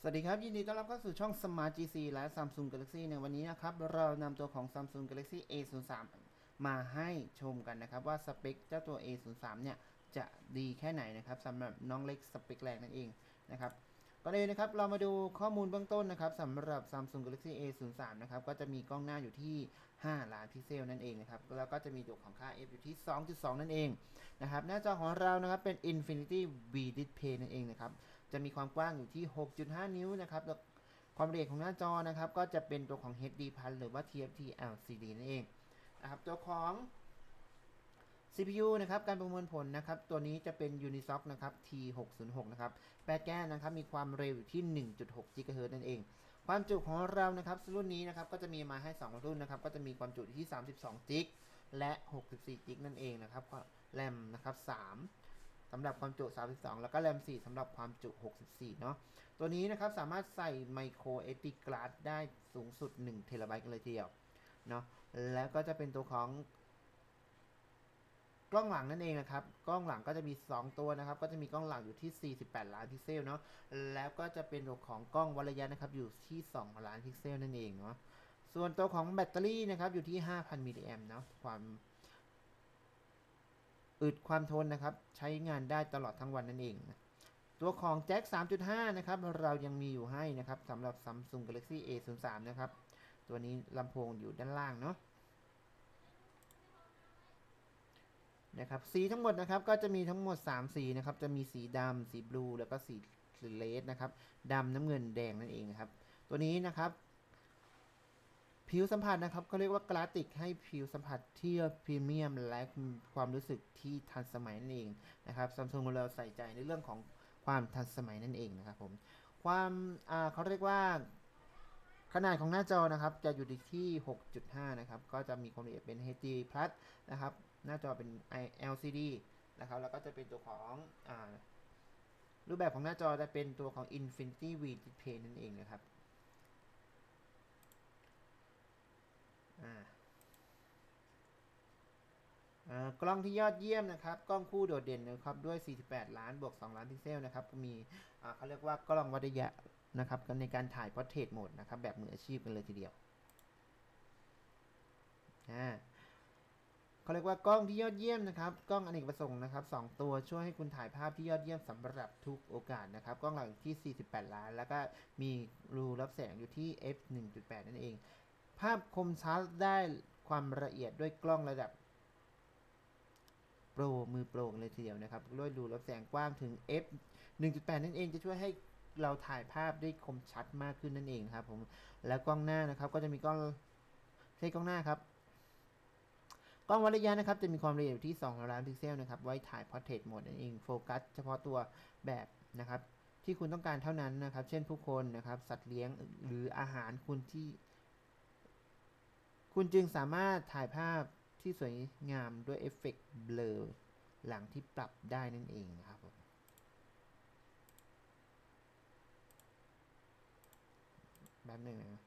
สวัสดีครับ ยินดีต้อนรับเข้าสู่ช่อง Smart GC และ Samsung Galaxy ในวันนี้นะครับ เรานำตัวของ Samsung Galaxy A03 มาให้ชมกันนะครับ ว่าสเปคเจ้าตัว A03 เนี่ย จะดีแค่ไหนนะครับสำหรับน้องเล็กสเปคแรงนั่นเองนะครับก่อนอื่นนะครับเรามาดูข้อมูลเบื้องต้นนะครับสำหรับ Samsung Galaxy A03 นะครับก็จะมีกล้องหน้าอยู่ที่ 5 ล้านพิกเซลนั่นเองนะครับแล้วก็จะมีตัวของค่า f อยู่ที่ 2.2 นั่นเองนะครับหน้าจอของเรานะครับเป็น Infinity V Display นั่นเองนะครับ จะมีความกว้างอยู่ที่ 6.5 นิ้วนะครับแล้วความละเอียดของหน้าจอนะครับก็จะเป็นตัวของ HD Plus หรือว่า TFT LCD นั่นเองนะครับตัวของ CPU นะครับการประมวลผลนะครับตัวนี้จะเป็น Unisoc นะครับ T606 นะครับแปดแก้วนะครับมีความเร็วอยู่ที่ 1.6 GHz นั่นเอง ความจุของเรานะครับรุ่นนี้นะครับก็จะมีมาให้ 2 รุ่นนะครับก็จะมีความจุที่ 32 g b และ 64 g b นั่นเองนะครับแรมนะครับ3 สำหรับความจุ 32 แล้วก็แรม 4สำหรับความจุ 64 เนาะ ตัวนี้นะครับสามารถใส่ micro SD card ได้สูงสุด1เทราไบต์กันเลยทีเดียวเนาะ แล้วก็จะเป็นตัวของ กล้องหลังนั่นเองนะครับ กล้องหลังก็จะมี 2 ตัวนะครับ ก็จะมีกล้องหลังอยู่ที่ 48 ล้านพิกเซลเนาะ แล้วก็จะเป็นตัวของกล้องวัดระยะนะครับอยู่ที่ 2 ล้านพิกเซลนั่นเองเนาะ ส่วนตัวของแบตเตอรี่นะครับอยู่ที่ 5,000 มิลลิแอมเนาะ ความ อึดความทนนะครับ ใช้งานได้ตลอดทั้งวันนั่นเองนะตัวของแจ็ค 3.5 นะครับ เรายังมีอยู่ให้นะครับสำหรับ Samsung Galaxy A03 นะครับ ตัวนี้ลำโพงอยู่ด้านล่างเนาะนะครับสีทั้งหมดนะครับก็จะมีทั้งหมด 3 สีนะครับ จะมีสีดำสีบลูแล้วก็สีสเลสนะครับดำน้ำเงินแดงนั่นเองนะครับ ตัวนี้นะครับ ผิวสัมผัสนะครับก็เรียกว่ากราติกให้ผิวสัมผัสที่พรีเมียมและความรู้สึกที่ทันสมัยนั่นเองนะครับซัมซุงเราใส่ใจในเรื่องของความทันสมัยนั่นเองนะครับผมความเขาเรียกว่าขนาดของหน้าจอนะครับจะอยู่ที่ 6.5 นะครับ ก็จะมีความละเอียดเป็น HD Plus นะครับ หน้าจอเป็น LCD นะครับ แล้วก็จะเป็นตัวของอรูปแบบของหน้าจอจะเป็นตัวของ Infinity V Display นั่นเองนะครับ อ่าเอ่อ กล้องที่ยอดเยี่ยมนะครับ กล้องคู่โดดเด่นนะครับด้วย 48 ล้านบวก 2 ล้านพิกเซลนะครับมีเขาเรียกว่ากล้องวัดระยะนะครับในการถ่าย Portrait Mode นะครับแบบมืออาชีพกันเลยทีเดียวเขาเรียกว่ากล้องที่ยอดเยี่ยมนะครับ กล้องอเนกประสงค์นะครับ2ตัวช่วยให้คุณถ่ายภาพที่ยอดเยี่ยมสำหรับทุกโอกาสนะครับ กล้องหลังที่ 48 ล้าน แล้วก็มีรูรับแสงอยู่ที่ f 1.8 นั่นเอง ภาพคมชัดได้ความละเอียดด้วยกล้องระดับ โปรมือโปรกันเลยทีเดียวนะครับด้วยรูรับแสงกว้างถึง f 1.8 นั่นเองจะช่วยให้เราถ่ายภาพได้คมชัดมากขึ้นนั่นเองครับผมแล้วกล้องหน้านะครับก็จะมีกล้องใช้กล้องหน้าครับกล้องวัดระยะนะครับจะมีความละเอียดอยู่ที่2ล้านพิกเซลนะครับไว้ถ่าย Portrait Mode นั่นเองโฟกัสเฉพาะตัวแบบนะครับที่คุณต้องการเท่านั้นนะครับ เช่นผู้คนนะครับสัตว์เลี้ยงหรืออาหารคุณที่ คุณจึงสามารถถ่ายภาพ ที่สวยงามด้วยเอฟเฟกต์เบลอหลังที่ปรับได้นั่นเองนะครับผมแบบหนึ่งนะ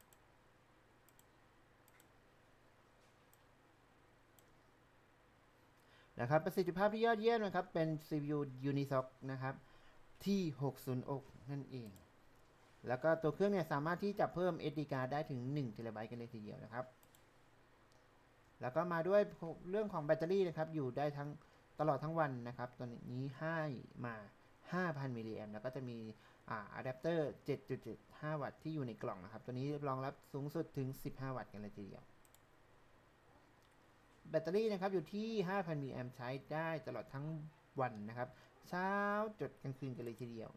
นะครับประสิทธิภาพที่ยอดเยี่ยมนะครับ เป็น CPU Unisoc นะครับ ที่ 606 นั่นเอง แล้วก็ตัวเครื่องเนี่ยสามารถที่จะเพิ่ม SD card ได้ถึง1 t b กันเลยทีเดียวนะครับ แล้วก็มาด้วยเรื่องของแบตเตอรี่นะครับ อยู่ได้ทั้งตลอดทั้งวันนะครับ ตัวนี้ให้มา 5,000 มิลลิแอมแล้วก็จะมีอ่าอะแดปเตอร์ 7.75 วัตต์ที่อยู่ในกล่องนะครับ ตัวนี้รองรับสูงสุดถึง 15 วัตต์กันเลยทีเดียว แบตเตอรี่นะครับอยู่ที่ 5,000 มิลลิแอมใช้ได้ตลอดทั้งวันนะครับ เช้าจดกลางคืนกันเลยทีเดียว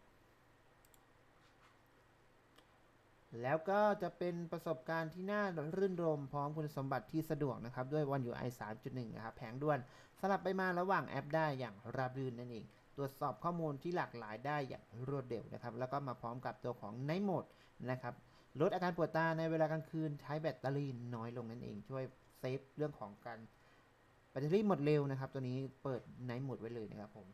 แล้วก็จะเป็นประสบการณ์ที่น่ารื่นรมพร้อมคุณสมบัติที่สะดวกนะครับ ด้วย One UI 3.1 นะครับ แผงด่วนสลับไปมาระหว่างแอปได้อย่างราบรื่นนั่นเอง ตรวจสอบข้อมูลที่หลากหลายได้อย่างรวดเร็วนะครับ แล้วก็มาพร้อมกับตัวของ Night Mode นะครับ ลดอาการปวดตาในเวลากลางคืนใช้แบตเตอรี่น้อยลงนั่นเอง ช่วยเซฟเรื่องของการแบตเตอรี่หมดเร็วนะครับ ตัวนี้เปิด Night Mode ไว้เลยนะครับผม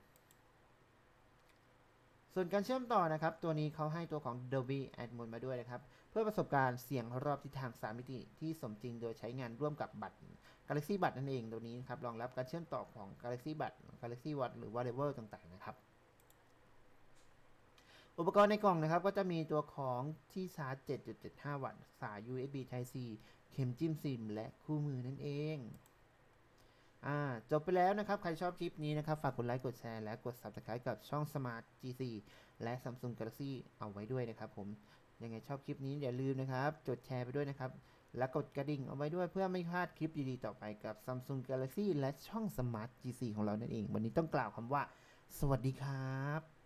ส่วนการเชื่อมต่อนะครับ ตัวนี้เขาให้ตัวของ Dolby Atmos มาด้วยนะครับ เพื่อประสบการณ์เสียงรอบทิศทาง 3 มิติที่สมจริงโดยใช้งานร่วมกับบัตร Galaxy บัตรนั่นเองตัวนี้นครับรองรับการเชื่อมต่อของ Galaxy บัตร Galaxy Watch หรือ Wearable ต่างๆนะครับ อุปกรณ์ในกล่องนะครับ ก็จะมีตัวของที่ชาร์จ 7.75 วัตต์ สาย USB Type C เข็มจิ้มซิม และคู่มือนั่นเอง อ่าจบไปแล้วนะครับ ใครชอบคลิปนี้นะครับ ฝากกดไลค์กดแชร์และกด Subscribe กับช่อง Smart G4 และ Samsung Galaxy เอาไว้ด้วยนะครับผมยังไงชอบคลิปนี้อย่าลืมนะครับ จดแชร์ไปด้วยนะครับ และกดกระดิ่งเอาไว้ด้วยเพื่อไม่พลาดคลิปดีๆต่อไปกับ Samsung Galaxy และช่อง Smart G4 ของเรานั่นเอง วันนี้ต้องกล่าวคำว่า สวัสดีครับ